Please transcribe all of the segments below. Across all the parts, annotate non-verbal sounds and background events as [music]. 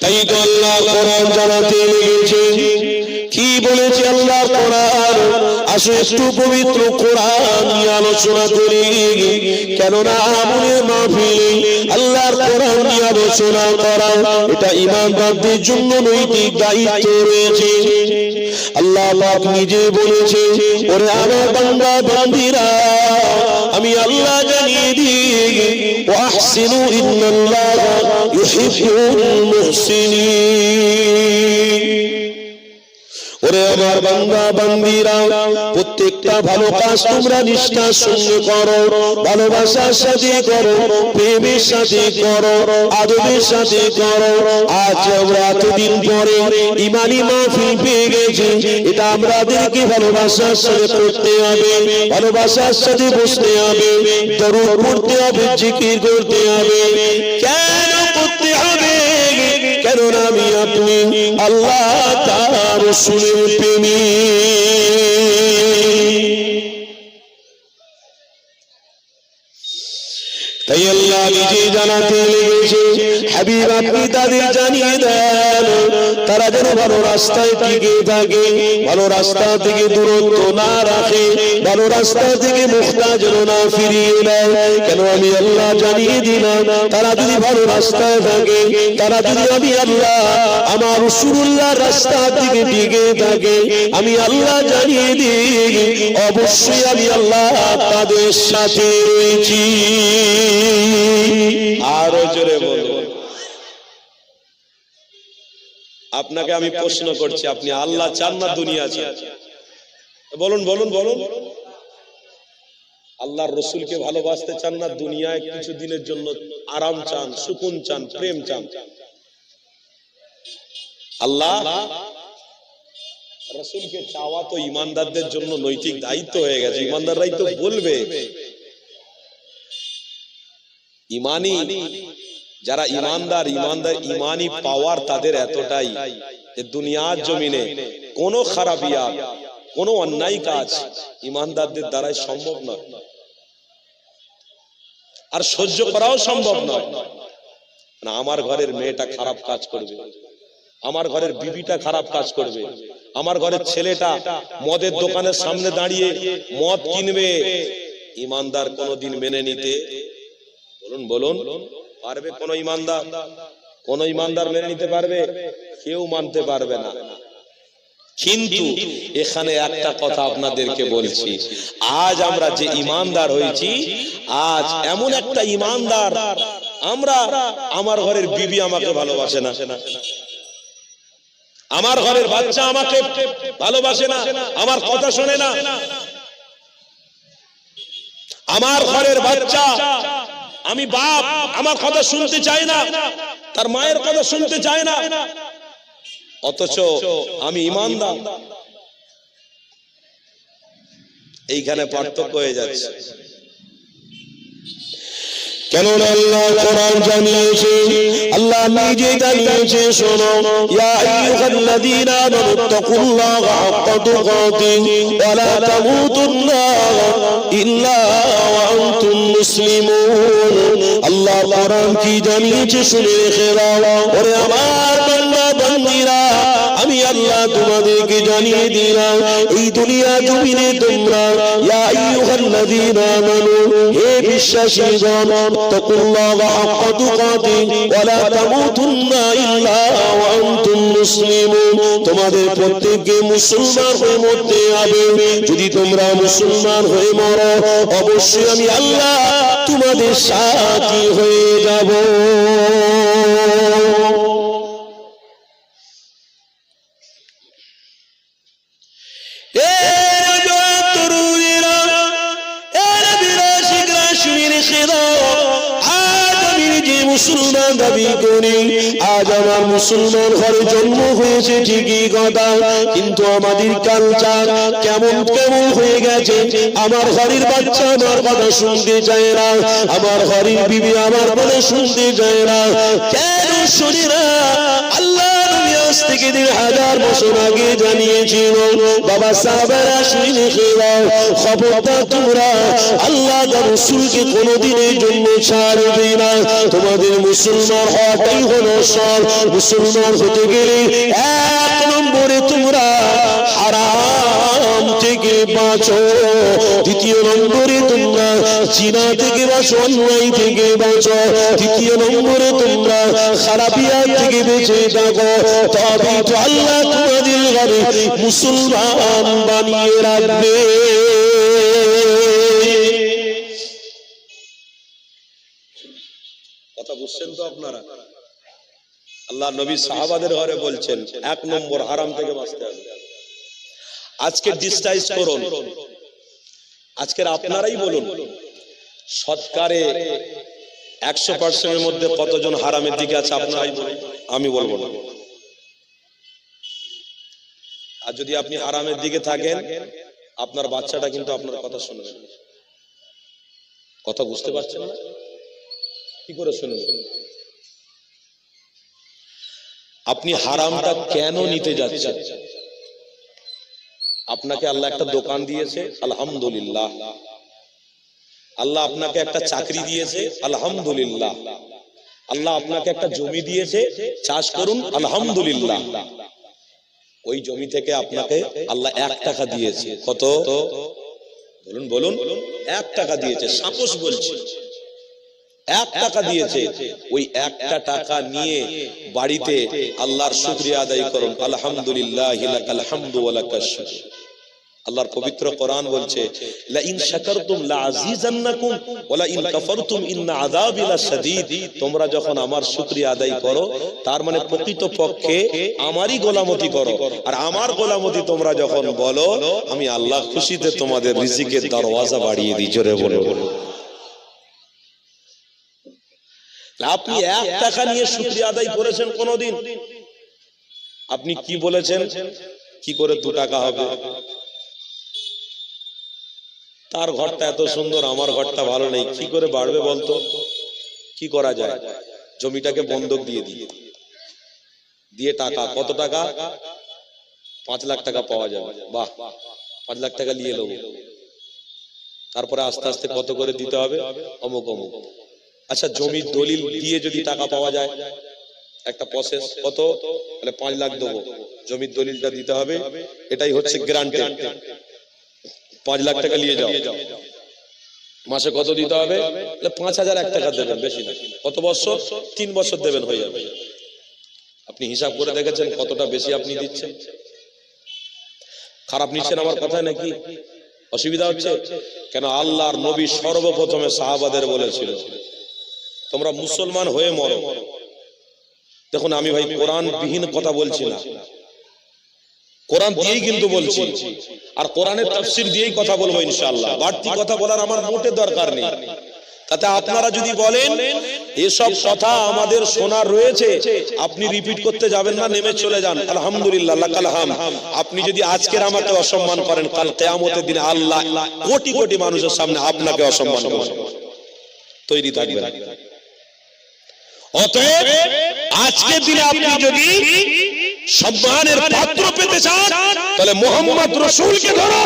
তাই তো আল্লাহ কোরআন জানাতে লেগেছে কি বলেছে আল্লাহ কোরআন? আসো একটু পবিত্র কোরআন আলোচনা করি। কেননা আল্লাহর কোরআন আলোচনা করা, এটা ইমানদারদের জন্য নৈতিক দায়িত্ব রয়েছে। আল্লাহ পাক নিজে বলেছে, ওরে আমার বান্দা, বান্দিরা, আমি আল্লাহ জানিয়ে দিই ওয়াহসিনু ইন্নাল্লাহ ইউহিব্বুল মুহসিনিন ওরে আমার বান্দা বান্দিরা প্রত্যেকটা ভালো কাজ তোমরা নিষ্ঠার সঙ্গে করো, ভালোবাসার সাথে করো, প্রেমের সাথে করো আদবের সাথে করো। আজ আমরা এতদিন পরে ইমানি মাহফিল পেয়ে গেছি, এটা আমাদেরকে ভালোবাসার সাথে করতে হবে, ভালোবাসার সাথে বসতে হবে, দরুদ পড়তে হবে, জিকির করতে হবে। কেন আল্লাহ তার রসুলের প্রেমী। তাই আল্লাহ নিজে জানাতে লেগেছে হাবিব আপনি তাদের জানিয়ে দেন, তারা যেন ভালো রাস্তায় টিকে থাকে, ভালো রাস্তা থেকে দূরত্ব না রাখে, ভালো রাস্তা থেকে মুখটা যেন না ফিরিয়ে দেয় কেন আমি আল্লাহ জানিয়ে দিলাম, তারা যদি ভালো রাস্তায় থাকে, তারা যদি আমি আল্লাহ, আমার রসুল্লাহ রাস্তা থেকে টিকে থাকে, আমি আল্লাহ জানিয়ে দিই, অবশ্যই আমি আল্লাহ তাদের সাথে রয়েছি। আরও জোরে বলুন। আপনাকে আমি প্রশ্ন করছি আপনি আল্লাহ চান না দুনিয়া চান? বলুন বলুন বলুন। আল্লাহর রসুলকে ভালোবাসতে চান না দুনিয়ায় কিছু দিনের জন্য আরাম চান সুকুন চান প্রেম চান। আল্লাহ রসুলকে চাওয়া তো ইমানদারদের জন্য নৈতিক দায়িত্ব হয়ে গেছে। ইমানদাররাই তো বলবে। ইমানি। যারা ইমানদার ইমানদার ইমানি পাওয়ার তাদের এতটাই যে দুনিয়ার জমিনে কোন খারাপিয়া কোন অন্যায় কাজ ইমানদারদের দ্বারাই সম্ভব নয়। আর সহ্য করাও সম্ভব নয়। না আমার ঘরের মেয়েটা খারাপ কাজ করবে। আমার ঘরের বিবিটা খারাপ কাজ করবে। আমার ঘরের ছেলেটা মদের দোকানের সামনে দাঁড়িয়ে মদ কিনবে। ইমানদার কোনোদিন মেনে নিতে বলুন বলুন। পারবে কোন ইমানদার? কোন ইমানদার মেনে নিতে পারবে? কেউ মানতে পারবে না। কিন্তু এখানে একটা কথা আপনাদেরকে বলছি। আজ আমরা যে ইমানদার হয়েছি, আজ এমন একটা ইমানদার, আমরা আমার ঘরের বিবি আমাকে ভালোবাসে না। আমার ঘরের বাচ্চা আমাকে ভালোবাসে না, আমার কথা শোনে না। আমার ঘরের বাচ্চা আমি বাপ, আমার কথা শুনতে চাই না। তার মায়ের কথা শুনতে চাই না। অথচ আমি ইমানদার। এইখানে পার্থক্য হয়ে যাচ্ছে। কেননা আল্লাহ কোরআন জানিয়েছে আল্লাহ নিজে জানিয়েছে শোনো, ইয়া আইয়ুহাল্লাযীনা আমানু তাকুল্লাহা হাক্কা তুকাতিহি ওয়া লা তামুতুন্না ইল্লা ওয়া আনতুম মুসলিমুন। আল্লাহ কোরআন কি জানিয়েছে শুনে রেখে ওরে আমার আল্লাহ তোমাদেরকে জানিয়ে দিলাম, এই দুনিয়া জমিনে তোমরা, ইয়া আইয়ুহাল্লাযীনা আমানু, হে বিশ্বাসীগণ তাকুল্লাহা হাক্কা তুকাতিহি ওয়া লা তামুতুন্না ইল্লা ওয়া আনতুম মুসলিমুন। তোমাদের প্রত্যেককে মুসলমান হয়ে মরতে হবে। যদি তোমরা মুসলমান হয়ে মরো, অবশ্যই আমি আল্লাহ তোমাদের সাথী হয়ে যাব। মুসলমান দাবি করি আজ আমার মুসলমান ঘরে জন্ম হয়েছে ঠিকই কথা, কিন্তু আমাদের কালচার কেমন কেমন হয়ে গেছে? আমার ঘরের বাচ্চা আমার কথা শুনতে চায় না, আমার ঘরের বিবি আমার কথা শুনতে চায় না। কেন শুনি না? আল্লাহ আজ থেকে হাজার বছর আগে জানিয়েছিল, বাবা খেলাও খবরদার তোমরা আল্লাহ রসুলকে কোনোদিনের জন্য ছাড়বে না। তোমাদের মুসলমান হওয়াটাই হলো মুসলমান হতে গেলে এক নম্বরে তোমরা হারাম থেকে বাঁচো। দ্বিতীয় নম্বরে তোমরা চিনা থেকে বাঁচো অন্যায় থেকে বাঁচো। তৃতীয় নম্বরে তোমরা খারাপিয়া থেকে বেঁচে থাকো। তবে তো আল্লাহ তোমাদের ঘরে মুসলমান বানিয়ে রাখবে। আপনারাই বলুন। সৎকারে একশো পার্সেন্টের মধ্যে কতজন হারামের দিকে আছে আপনারাই আমি বলব না। আর যদি আপনি হারামের দিকে থাকেন, আপনার বাচ্চাটা কিন্তু আপনার কথা শুনবে কথা বুঝতে পারছেন কি করে শুনবে? আপনি হারামটা কেন নিতে যাচ্ছেন? আপনাকে আল্লাহ একটা দোকান দিয়েছে, আলহামদুলিল্লাহ। আল্লাহ আপনাকে একটা চাকরি দিয়েছে, আলহামদুলিল্লাহ। আল্লাহ আপনাকে একটা জমি দিয়েছে, চাষ করুন, আলহামদুলিল্লাহ। ওই জমি থেকে আপনাকে আল্লাহ এক টাকা দিয়েছে। কত? বলুন বলুন। এক টাকা দিয়েছে সাপোস বলছি। এক টাকা দিয়েছে। ওই একটা টাকা নিয়ে বাড়িতে আল্লাহর শুক্রিয়া আদায় করুন। আলহামদুলিল্লাহ আল্লাহর পবিত্র কোরআন বলছে লা ইন শাকারতুম লা আজিজান্নাকুম ওয়া ইন কাফারতুম ইন্না আযাবি লাশাদীদ। তোমরা যখন আমার শুকরিয়া আদায় করো, তার মানে প্রকৃত পক্ষে আমারই গোলামতি করো। আর আমার গোলামতি তোমরা যখন বলো, আমি আল্লাহ খুশিতে তোমাদের রিজিকের দরওয়াজা বাড়িয়ে দিই, জোরে বলো। আপনি এক টাকা নিয়ে শুক্রিয়া আদায় করেছেন কোনদিন? আপনি কি বলেছেন? কি করে দু টাকা হবে? তার ঘরটা এত সুন্দর, আমার ঘরটা ভালো নেই, কি করে বাড়বে বলতো? কি করা যায়? জমিটাকে বন্ধক দিয়ে দিয়ে দিয়ে টাকা, কত টাকা? পাঁচ লাখ টাকা পাওয়া যাবে। বাহ, পাঁচ লাখ টাকা নিয়ে নেব তারপরে আস্তে আস্তে কত করে দিতে হবে? অমুক অমুক। আচ্ছা জমির দলিল দিয়ে যদি টাকা পাওয়া যায়, একটা প্রসেস কত? তাহলে পাঁচ লাখ দেবো। জমির দলিলটা দিতে হবে। এটাই হচ্ছে গ্রান্টেড পাঁচ লাখ টাকা নিয়ে যাও। মাসে কত দিতে হবে? পাঁচ হাজার এক টাকা দেবেন, বেশি না। কত বছর? তিন বছর দেবেন হয়ে যাবে। আপনি হিসাব করে দেখেছেন কতটা বেশি আপনি দিচ্ছেন? খারাপ নিচ্ছেন আমার কথায় নাকি? অসুবিধা হচ্ছে? কেন আল্লাহর নবী সর্বপ্রথমে সাহাবাদের বলেছিল, তোমরা মুসলমান হয়ে মরো। দেখুন, আমি ভাই কোরআন বিহীন কথা বলছি না। কোরআন দিয়েই কিন্তু বলছি। আর কোরআনের তাফসীর দিয়েই কথা বলব ইনশাআল্লাহ। বাড়তি কথা বলার আমার মোটে দরকার নেই। তাতে আপনারা যদি বলেন এসব কথা আমাদের শোনার রয়েছে। আপনি রিপিট করতে যাবেন না নেমে চলে যান। আলহামদুলিল্লাহ লাকাল হাম আপনি যদি আজকের আমাকে অসম্মান করেন কাল কেয়ামতের দিন আল্লাহ কোটি কোটি মানুষের সামনে আপনাকে অসম্মান তৈরি থাকবেন। অতএব আজকের দিনে আপনি যদি সম্মানের পাত্র পেতে চান তাহলে মোহাম্মদ রসুলকে ধরো।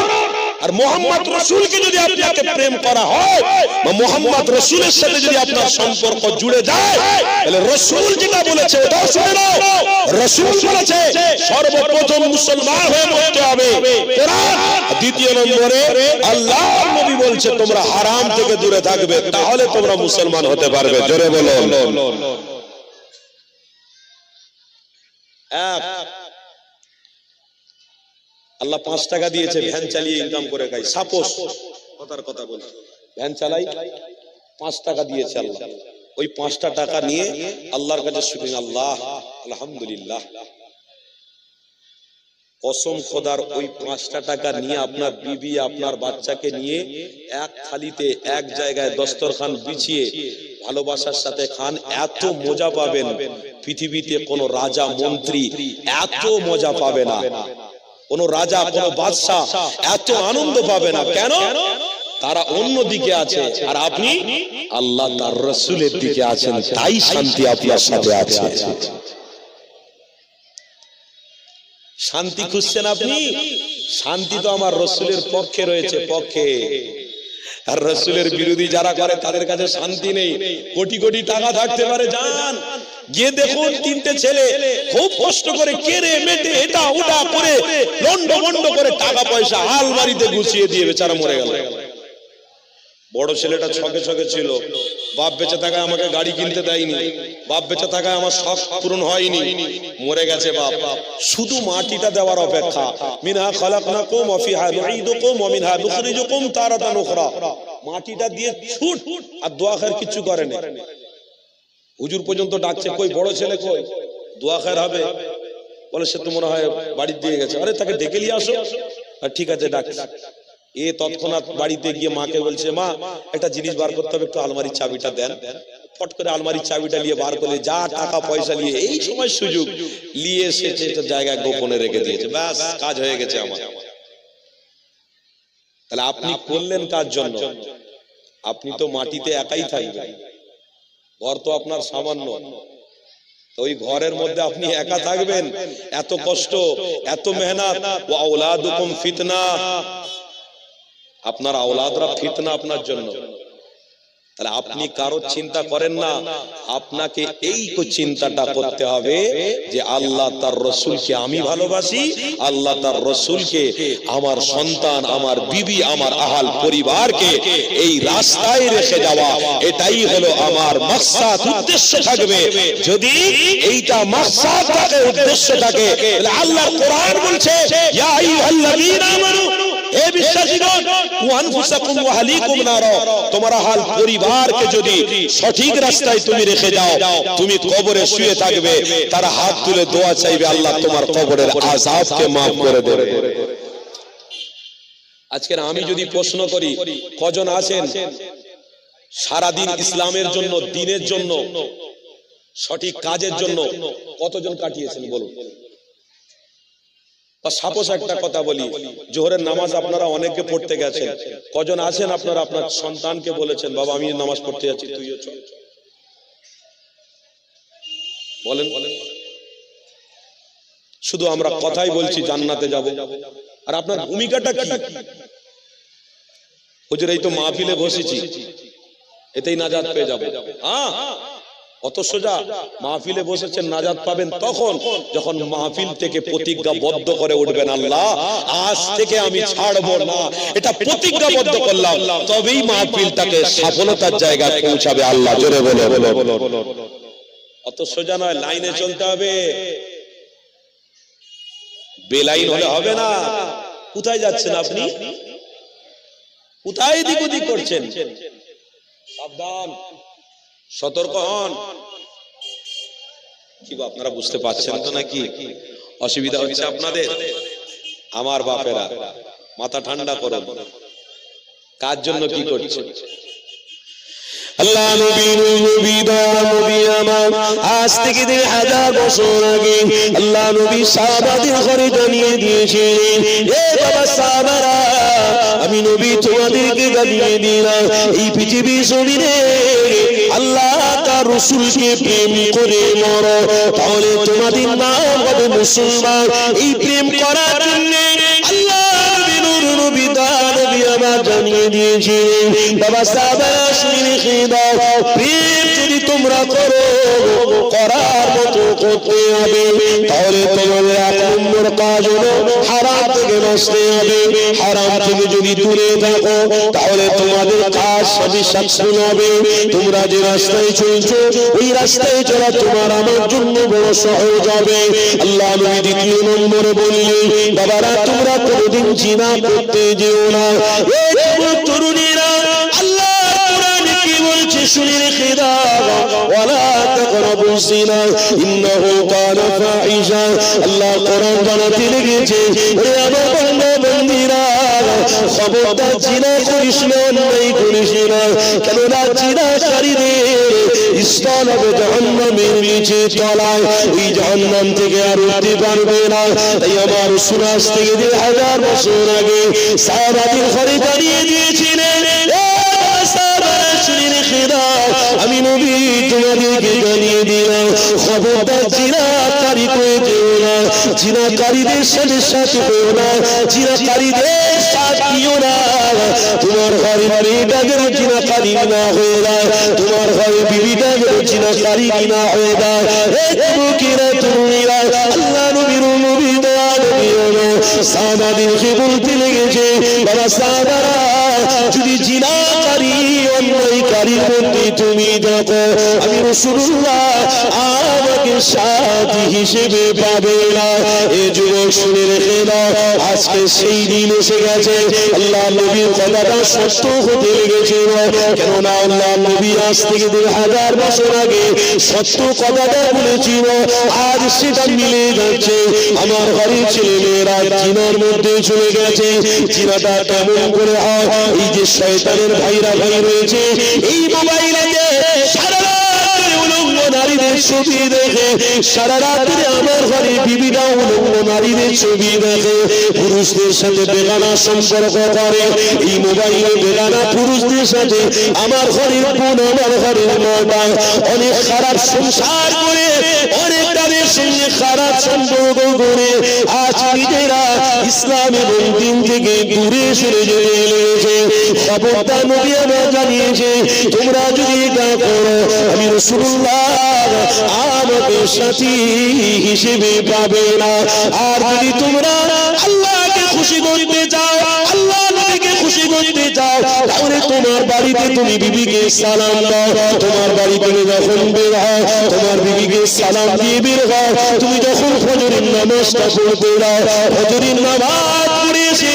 আর মোহাম্মদ রসুলকে যদি আপনাকে প্রেম করা হয় বা মোহাম্মদ রসুলের সাথে যদি আপনার সম্পর্ক জুড়ে যায় তাহলে রসুল যেটা বলেছে ওটাও শুনে নাও। রসুল বলেছে সর্বপ্রথম মুসলমান হয়ে মরতে হবে। দ্বিতীয় নম্বরে আল্লাহ নবী বলছে তোমরা হারাম থেকে দূরে থাকবে। তাহলে তোমরা মুসলমান হতে পারবে। জোরে বলো এক আল্লাহ পাঁচ টাকা দিয়েছে, ভ্যান চালিয়ে ইনকাম করে খাই সাপোজ। কথার কথা বলি। ভ্যান চালাই, পাঁচ টাকা দিয়েছে আল্লাহ। ওই পাঁচটা টাকা নিয়ে আল্লাহর কাছে শুনিন আল্লাহ, আলহামদুলিল্লাহ। কসম খোদার, ওই পাঁচটা টাকা নিয়ে আপনার বিবি, আপনার বাচ্চাকে নিয়ে এক থালিতে এক জায়গায় দস্তরখান বিছিয়ে ভালোবাসার সাথে খান, এত মজা পাবেন। পৃথিবীতে কোন রাজা, মন্ত্রী এত মজা পাবে না। কোন রাজা, কোন বাদশাহ এত আনন্দ পাবে না। কেন? তারা অন্য দিকে আছে। আর আপনি? আল্লাহ তার রসুলের দিকে আছেন। তাই শান্তি আপনার সাথে আছে। শান্তি খুঁজছেন আপনি? শান্তি তো আমার রসুলের পক্ষে রয়েছে, পক্ষে। আর রসুলের বিরোধী যারা করে, তাদের কাছে শান্তি নেই। কোটি কোটি টাকা থাকতে পারে যান গিয়ে দেখুন, তিনটে ছেলে খুব কষ্ট করে কেড়ে মেটে এটা ওটা করে লন্ড মন্ড করে টাকা পয়সা আলমারিতে গুছিয়ে দিয়ে বেচারা মরে গেল। বড় ছেলেটা ছকে ছকে ছিল। বাপ বেঁচে থাকায় আমাকে গাড়ি কিনতে দেয়নি। বাপ বেঁচে থাকায় আমার শখ পূরণ হয়নি। মরে গেছে বাপ। শুধু মাটিটা দেওয়ার অপেক্ষা। মিনহা খালাকনাকুম ওয়া ফিহা নুঈদুকুম ওয়া মিনহা নুখরিজুকুম তারাতান উখরা। মাটিটা দিয়ে ছুট আর দোয়া খায়ের কিছু করে না। হুজুর পর্যন্ত ডাকছে, কই, বড় ছেলে কই? দোয়া খায়ের হবে? বলে, সে তো মনে হয় বাড়ি দিয়ে গেছে। আরে, তাকে ডেকে নিয়ে আসো। আর ঠিক আছে ডাক এ তৎক্ষণাৎ বাড়িতে গিয়ে মাকে বলছে, মা, একটা জিনিস বার করতে হবে, একটু আলমারির চাবিটা দেন। ফট করে আলমারির চাবিটা নিয়ে বার করলে যা টাকা পয়সা নিয়ে এই সময় সুযোগ নিয়ে একটা জায়গায় গোপনে রেখে দিয়েছে। ব্যাস, কাজ হয়ে গেছে আমার। তাহলে আপনি করলেন কার জন্য? আপনি তো মাটিতে একাই থাকবেন। ঘর তো আপনার সামান্য। ওই ঘরের মধ্যে আপনি একা থাকবেন? এত কষ্ট, এত মেহনত। ওয়া ফিতনা। আপনার আওলাদরা ফিতনা আপনার জন্য। তাহলে আপনি কারও চিন্তা করেন না, আপনাকে এই তো চিন্তাটা করতে হবে যে আল্লাহ তার রসুলকে আমি ভালোবাসি, আল্লাহ তার রসুলকে, আমার সন্তান, আমার বিবি, আমার আহাল পরিবারকে এই রাস্তায় রেখে যাওয়া, এটাই হলো আমার মাকসাদ উদ্দেশ্য থাকবে। যদি এইটা মাকসাদ থাকে, উদ্দেশ্য থাকে, তাহলে আল্লাহর কোরআন বলছে, ইয়া আইয়ুহাল্লাযীনা আমানু আজকের আমি যদি প্রশ্ন করি, কজন আছেন? সারাদিন ইসলামের জন্য, দিনের জন্য, সঠিক কাজের জন্য, কতজন কাটিয়েছেন বলুন? বা সাপোজ একটা কথা বলি, জোহরের নামাজ আপনারা অনেকে পড়তে গেছেন। কজন আছেন আপনারা? আপনার সন্তানকে বলেছেন, বাবা, আমি নামাজ পড়তে যাচ্ছি বলেন বলেন। শুধু আমরা কথাই বলছি, জান্নাতে যাব। আর আপনার ভূমিকাটা কি? হুজুর, এই তো মাহফিলে বসেছি। এতেই নাজাত পেয়ে যাবে। হ্যাঁ। অত সোজা মাহফিলে বসেছেন নাজাদ পাবেন তখন, যখন মাহফিল থেকে প্রতিজ্ঞাবদ্ধ করে উঠবেন আল্লাহ, আজ থেকে আমি ছাড়বো না। এটা প্রতিজ্ঞাবদ্ধ করলাম। তবেই মাহফিলটাকে সফলতার জায়গায় পৌঁছাবে আল্লাহ। জোরে বলে অত সোজা নয়, লাইনে চলতে হবে। বেলাইন হলে হবে না। কোথায় যাচ্ছেন আপনি? কোথায় দিক ওদিক করছেন? সাবধান। সতর্ক হন। কি আপনারা বুঝতে পারছেন তো নাকি? অসুবিধা হচ্ছে আপনাদের? আমার বাপেরা, মাথা ঠান্ডা করুন। কার জন্য কি করছে? আল্লাহ নবী নবী দয়া নবী আমার। আজ থেকে দেড় হাজার বছর আগে আল্লাহ নবী সাহাবাদের ঘরে জানিয়ে দিয়েছিলেন, এ বাবা সাহাবারা, আমি নবী তোমাদেরকে জানিয়ে দিলাম, এই পৃথিবীর জমিনে আল্লাহ তার রসুলকে প্রেম করে মরো। তাহলে তোমাদের নাম হবে মুসলমান। এই প্রেম করার জন্য জানিয়ে দিয়েছিলেন, বাবা দাও প্রেম তোমরা করো, করার মতো করতে হবে। তাহলে তোমাদের এক নম্বর কাজ হলো হারাম থেকে বাঁচতে হবে। হারাম থেকে যদি দূরে থাকো, তাহলে তোমাদের কাজ সবই সাকসেসফুল হবে। তোমরা যে রাস্তায় চলছো, ওই রাস্তায় চলা তোমার আমার জন্য বড় সহজ হবে। আল্লাহ নবী দ্বিতীয় নম্বরে বললেন, বাবারা, তোমরা কোনোদিন চিনা করতে যেও না। তরুণীরা রেখে দাও ওয়ালা তাকরাবু জিনা ইন্নাহু কানা ফাহিশা আল্লাহ কোরআন জানাতে লেগেছে ওরে আমার বান্দা বান্দীরা খবরদার জিনা করিস না অন্যায় করিস না কেননা জিনাকারীদের স্থল হবে জাহান্নামের নিচে তলায় ওই জাহান্নাম থেকে আর উঠতে পারবে না তাই আমার সুরাজ থেকে হাজার বছর আগে দিয়েছিলেন নবী তোমাদেরকে জানিয়ে দিলাম খবরদার জিনা তারি করে যেও জিনাকারীদের সাথে সাথে হয়েও জিনাকারীদের সাথীও না। তোমার ঘরে মেয়েটা যেন জিনাকারী না হয়ে যায়, তোমার ঘরে বিবিটা জিনাকারী না হয়ে যায়। যুবকেরা তরুণীরা আল্লাহ নবীর নবী দোয়া নবী হলো সাহাবাদেরকে বলতে লেগেছে, বাবা সাহাবারা আমি আমাকে সাথী হিসেবে পাবে না। এ যুবক শুনে রেখে দাও, আজকে সেই দিন এসে গেছে। আল্লাহ নবীর কথাটা সত্য হতে কেননা আল্লাহ নবী আজ থেকে দেড় হাজার বছর আগে সত্য কথাটা বলেছিল। আজ সেটা মিলে যাচ্ছে। আমার ঘরের মধ্যে চলে গেছে। জিনাটা কেমন করে হয়? এই যে শয়তানের ভাইরা ভাই রয়েছে, এই মোবাইলে ছবি দেখে, সারা রাত্রে আমার ঘরে বিবিরা অন্য নারীদের ছবি দেখে, পুরুষদের সাথে বেগানা সম্পর্ক করে। এই মোবাইলে বেগানা পুরুষদের সাথে আমার ঘরের বোন, আমার ঘরের মা অনেক খারাপ সংসার করে, অনেক সঙ্গে খারাপ সম্পর্ক করে আজ নিজেরা থেকে দূরে সরে জানিয়েছে, তোমরা যদি এটা করো, আমি সাথী হিসেবে পাবে না। আর যদি তোমরা আল্লাহকে খুশি করতে করতে চাও, তাহলে তোমার বাড়িতে তুমি বিবিকে সালাম দাও। তোমার বাড়ি থেকে যখন বের হও তোমার বিবিকে সালাম দিয়ে বের হও তুমি যখন ফজরের নামাজটা পড়তে দাও নামাজ পড়ে এসে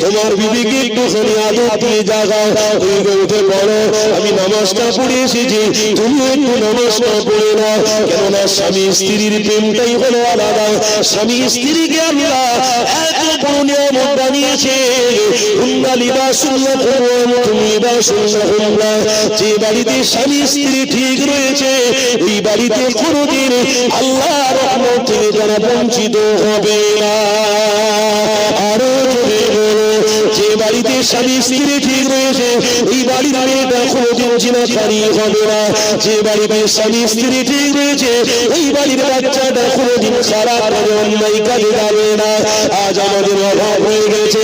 তোমার বিবিকে একটুখানি আদর দিয়ে জাগাও। তুমি উঠে পড়ো। আমি নামাজটা পড়ে এসেছি। তুমি একটু নামাজটা পড়ে নাও। কেননা স্বামী স্ত্রীর প্রেমটাই হলো আলাদা। স্বামী স্ত্রীকে এত বড় বানিয়েছে। তুমি যে বাড়িতে স্বামী স্ত্রী ঠিক রয়েছে এই বাড়িতে আল্লাহ রহমত থেকে বঞ্চিত হবে না। আরও যে বাড়িতে স্বামী, স্ত্রী ঠিক রয়েছে, এই বাড়ির মেয়েটা কোনোদিন জিনাকারী হবে না। যে বাড়িতে স্বামী, স্ত্রী ঠিক রয়েছে, এই বাড়ির বাচ্চাটা কোনোদিন খারাপ করে অন্যায় কাজে যাবে না। আজ আমাদের অভাব হয়ে গেছে,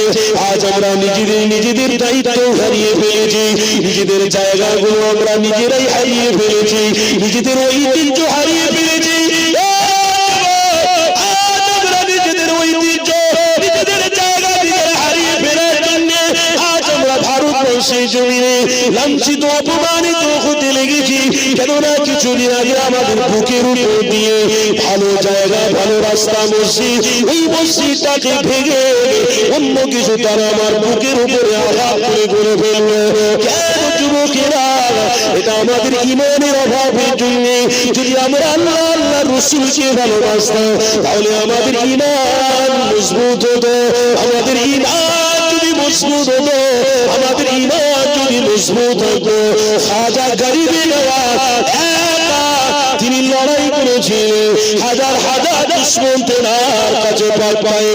আজ আমরা নিজেদের নিজেদের দায়িত্ব হারিয়ে ফেলেছি। নিজেদের জায়গাগুলো আমরা নিজেরাই হারিয়ে ফেলেছি, নিজেদের ঐতিহ্য হারিয়ে ফেলেছি। জমিনে লাঞ্ছিত, অপমানিত হতে লেগেছি। কেননা কিছুদিন আগে আমাদের বুকের উপর দিয়ে ভালো জায়গা, ভালো রাস্তা, মসজিদ, এই মসজিদটাকে ভেঙে অন্য কিছু তারা আমার বুকের উপরে আঘাত করে করে ফেলল। এটা আমাদের ইমানের অভাবের জন্য। যদি আমরা আল্লাহ আল্লাহ রসুলকে ভালোবাসতাম, তাহলে আমাদের ইমান মজবুত হতো। আমাদের ইমান যদি মজবুত হতো, আমাদের ইমান মজবুত হতো খাজা গরিবে তিনি লড়াই করেছিলেন, হাজার হাজার দুশ্মন কাছে পায়ে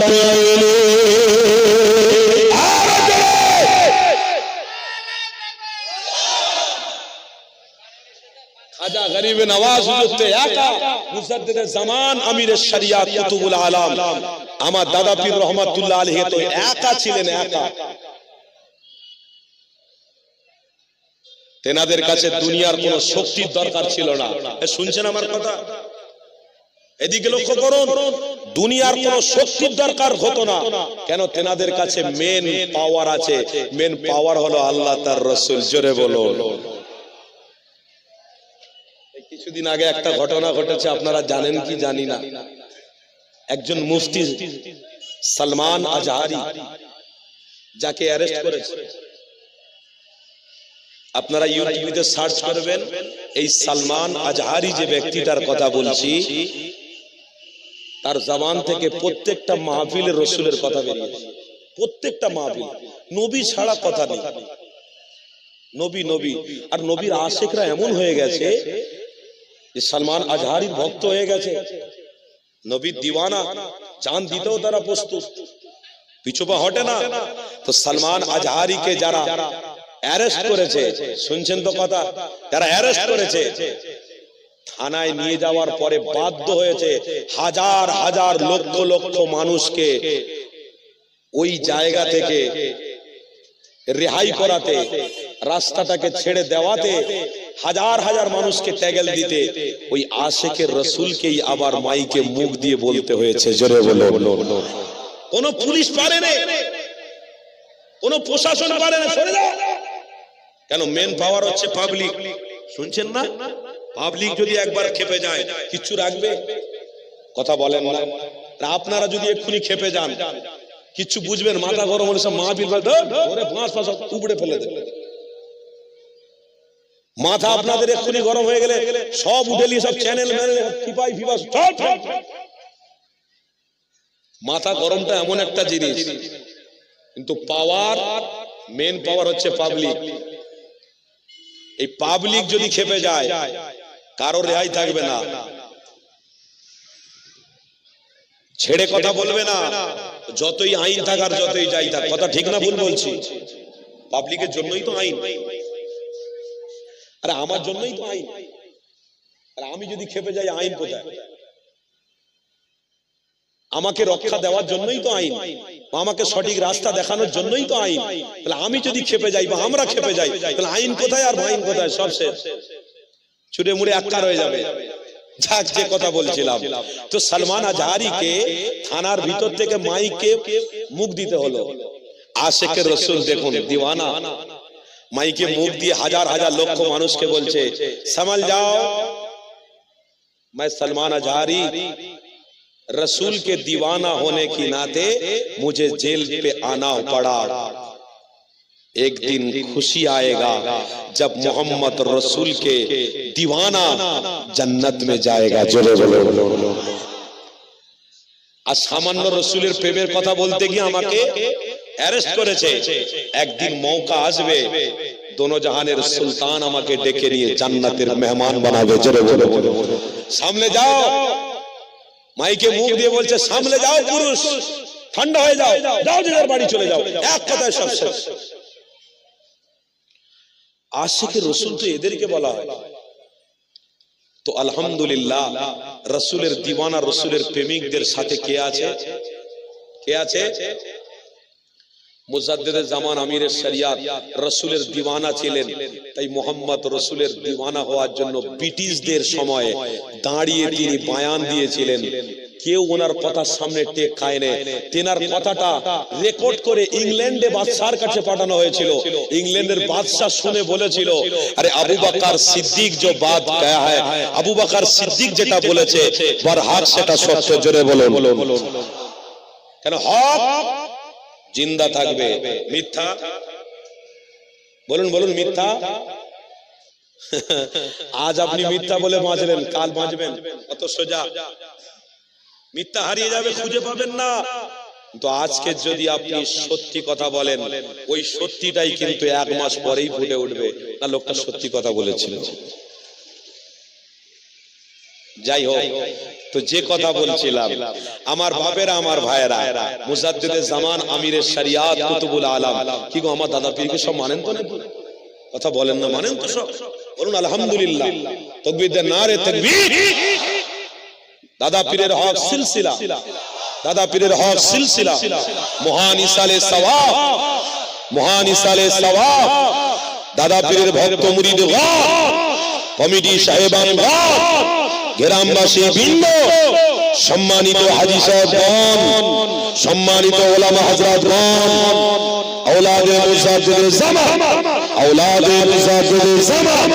জামান আমির শরিয়াত আমার দাদা পীর রহমাতুল্লাহ আলাইহি তো একা ছিলেন একা। তেনাদের কাছে দুনিয়ার কোন শক্তির দরকার ছিল না। শুনছেন আমার কথা? এদিকে লক্ষ্য করুন দুনিয়ার কোন শক্তির দরকার হতো না। কেন? তেনাদের কাছে মেন পাওয়ার আছে। মেন পাওয়ার হলো আল্লাহ তার রসুল। জোরে বলো কিছুদিন আগে একটা ঘটনা ঘটেছে আপনারা জানেন কি জানি না। একজন মুফতি সালমান আজহারি যাকে অ্যারেস্ট করেছে। আপনারা ইউটিউবে সার্চ করবেন, এই সালমান আজহারি যে ব্যক্তিটার কথা বলছি, তার জবান থেকে প্রত্যেকটা মাহফিলের রসুলের কথা বেরিয়েছে। প্রত্যেকটা মাহফিল, নবী ছাড়া কথা নেই। নবী নবী, আর নবীর আশেকরা এমন হয়ে গেছে যে সালমান আজহারির ভক্ত হয়ে গেছে। নবীর দিওয়ানা চান দিতেও তারা প্রস্তুত। পিছুপা হটে না। তো সালমান আজহারিকে যারা অ্যারেস্ট করেছে। শুনছেন তো কথা? যারা অ্যারেস্ট করেছে থানায় নিয়ে যাওয়ার পরে বাধ্য হয়েছে হাজার হাজার লক্ষ লক্ষ মানুষকে ওই জায়গা থেকে রেহাই করাতে রাস্তাটাকে ছেড়ে দেওয়াতে হাজার হাজার মানুষকে ট্যাগেল দিতে ওই আশেকের রসুলকেই আবার মাইকে মুখ দিয়ে বলতে হয়েছে জোরে বলো কোন পুলিশ পারে না কোন প্রশাসন পারে না সরে যাও কেন মেন পাওয়ার হচ্ছে পাবলিক শুনছেন না? পাবলিক যদি একবার খেপে যায় কিচ্ছু রাখবে? কথা বলেন না। আপনারা যদি এক্ষুনি খেপে যান কিচ্ছু বুঝবেন মাথা গরম হলে সব মাহফিল ধরে ফাঁস ফাঁস উপড়ে ফেলে দেবে মাথা আপনাদের এক্ষুনি গরম হয়ে গেলে সব উঠে নিয়ে সব চ্যানেল ম্যানেল। মাথা গরমটা এমন একটা জিনিস। কিন্তু পাওয়ার মেন পাওয়ার হচ্ছে পাবলিক এই পাবলিক যদি খেপে যায় কারও রেহাই থাকবে না। ছেড়ে কথা বলবে না। যতই আইন থাকার যতই যাই থাক কথা ঠিক না ভুল বলছি। পাবলিকের জন্যই তো আইন। আরে আমার জন্যই তো আইন। আর আমি যদি খেপে যাই আইন কোথায়? আমাকে রক্ষা দেওয়ার জন্যই তো আইন। আমাকে সঠিক রাস্তা দেখানোর জন্যই তো আইন তাহলে আমি যদি খেপে যাই বা আমরা খেপে যাই তাহলে আইন কোথায় আর আইন কোথায় সব শেষ ছুটে মুড়ে আক্কার হয়ে যাবে যাক যে কথা বলছিলাম তো সালমান আজহারিকে থানার ভিতর থেকে মাইকে মুখ দিতে হলো আশেকের রসুল দেখুন দিওয়ানা মাইকে মুখ দিয়ে হাজার হাজার লক্ষ মানুষকে বলছে সামাল যাও मैं सलमान अजहारी रसूल के दीवाना होने की नाते मुझे जेल पे आना पड़ा एक दिन खुशी आएगा जब मोहम्मद रसूल के दीवाना जन्नत में जाएगा जोरे बोलो আর সামান্য রসুলের প্রেমের কথা বলতে গিয়ে আমাকে অ্যারেস্ট করেছে একদিন মৌকা আসবে দোনো জাহানের সুলতান আমাকে ডেকে নিয়ে জান্নাতের মেহমান বানাবে জোরে বলো সামনে যাও মাইকে মুখ দিয়ে বলছে, সামলে যাও পুরুষ, ঠান্ডা হয়ে যাও যাও যে বাড়ি চলে যাও। এক কথায় সব শেষ। আশিকে রসুল তো এদেরকে বলা হয়। তো আলহামদুলিল্লাহ, রসুলের দিওয়ানা, রসুলের প্রেমিকদের সাথে কে আছে? কে আছে? মুজাদ্দেদের জামান আমিরের শরিয়াত রসুলের দিওয়ানা ছিলেন। তাই মোহাম্মদ রসুলের দিওয়ানা হওয়ার জন্য ব্রিটিশদের সময়ে দাঁড়িয়ে তিনি বায়ান দিয়েছিলেন। কেউ ওনার কথা সামনে টেক খায় না। তেনার কথাটা রেকর্ড করে ইংল্যান্ডে বাদশার কাছে পাঠানো হয়েছিল। ইংল্যান্ডের বাদশাহ শুনে বলেছিল আরে আবু বকর সিদ্দিক যে বাদ কয়া হয় আবু বকর সিদ্দিক যেটা বলেছে বরহাক সেটা সত্য জোরে বলুন। কেন হক? জিন্দা থাকবে। মিথ্যা? বলুন বলুন মিথ্যা? [laughs] আজ আপনি মিথ্যা বলে বাঁচলেন কাল বাঁচবেন। কত সোজা। মিথ্যা হারিয়ে যাবে খুঁজে পাবেন না। তো আজকে যদি আপনি সত্যি কথা বলেন ওই সত্যিটাই কিন্তু এক মাস পরেই ফুটে উঠবে না লোকটা সত্যি কথা বলেছিল। যাই হোক, তো যে কথা বলছিলাম, আমার বাপেরা, আমার ভাইয়েরা, মুজাদ্দিদের জামান আমিরের শরিয়াত, কুতুবুল আলাম, কি গো আমার দাদা পীরকে সব মানেন তো নাকি? কথা বলেন না, মানেন তো সব। বলুন, আলহামদুলিল্লাহ তকবীর দেন নারে তাকবীর। দাদা পীরের হক সিলসিলা, দাদা পীরের হক সিলসিলা, মহান ইসালে সওয়াব, মহান ইসালে সওয়াব, দাদা পীরের ভক্ত মুরিদ কমিটি সাহেবান গ্রামবাসী বৃন্দ সম্মানিত হাজি সাহেবগণ সম্মানিত ওলামা হযরতগণ আওলাদে মুজাদ্দিদ জামান আওলাদে মুজাদ্দিদ জামান